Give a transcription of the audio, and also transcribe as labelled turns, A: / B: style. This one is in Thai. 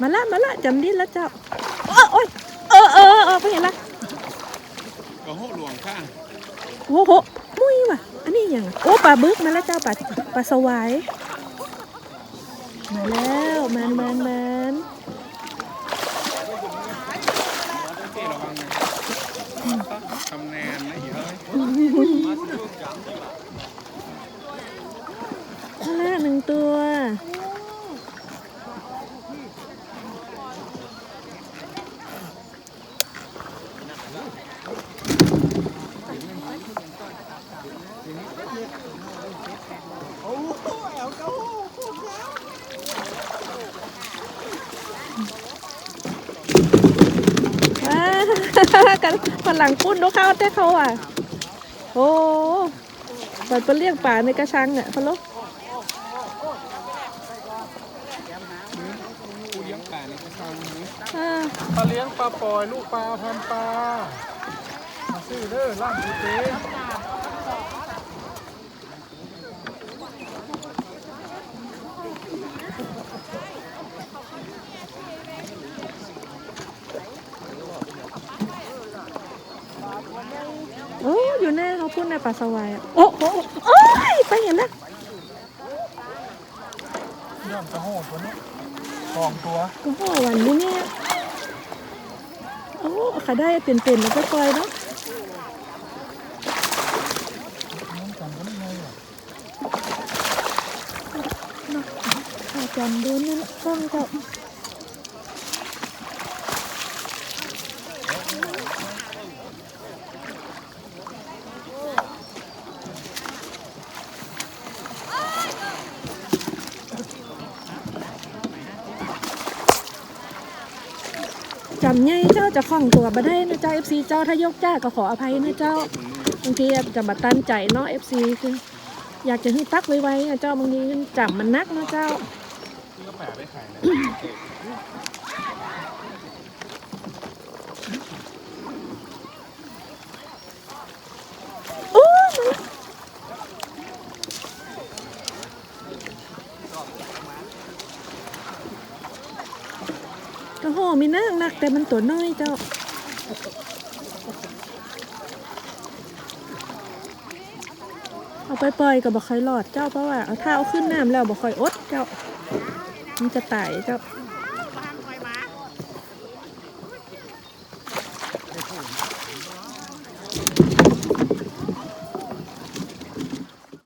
A: มาละมาละจำดินแล้วเจ้าโอ้ยโอ้ยเออเออเออไปเห็นละ
B: กระโหหลวงข้าง
A: โอ้โหมุ้ยว่ะอันนี้ยังโอ้ปลาบึกมาแล้วเจ้าปลาปลาสวายมาแล้วแมนแมนมัน
B: ทำแนนนะเหี้ยอ้ย
A: มาแล้วหนึ่งตัวา กันฝรั่งปุ้นนกเข้าเต้เขาอะ โอ้ปล่อยไปเลี้ยงป่าในกระชังเนี่ยพะโลก
B: กูเลี้ยงป่าในกระชังนี้
A: อ่า
C: ปลาเลี้ยงปลาปล่อยลูกปลาพันปลามาซื้อเด้อร้านสุเต้
A: โอ้อยู่หน้าเขาพูดในป่าสวายอะโอ้โหโอ้ยไปเห็นแล้ว
C: เรื่องกระโหดตัวนี้สองตัว
A: โอ้โหวันนี้เนี่ยโอ้ขาได้เปลี่ยนเปลี่ยนๆแล้วก็ปล่อยเนาะ
C: น้องจำก็ไม่ไงอะ
A: ขาจำดูนั่นกล้องเจำไงเจ้าจะคล่องตัวมาได้นะเจ้า FC เจ้าถ้ายกจ้าก็ขออภัยนะเจ้าบางทีจะมาตันใจเนาะ FC คืออยากจะให้ตักไวๆอะเจ้าบางทีจำมันนักนะเจ้า
B: ที่ก็แปะไปขายนะ
A: โอ้ ยโอ้โหมีนางนักแต่มันตัวน้อยเจ้าเอาไปปล่อยกับบ่ค่อยรอดเจ้าเพราะว่าเอาเท้าขึ้นน้ำแล้วบ่ค่อยอดเจ้า มันจะตายเจ้า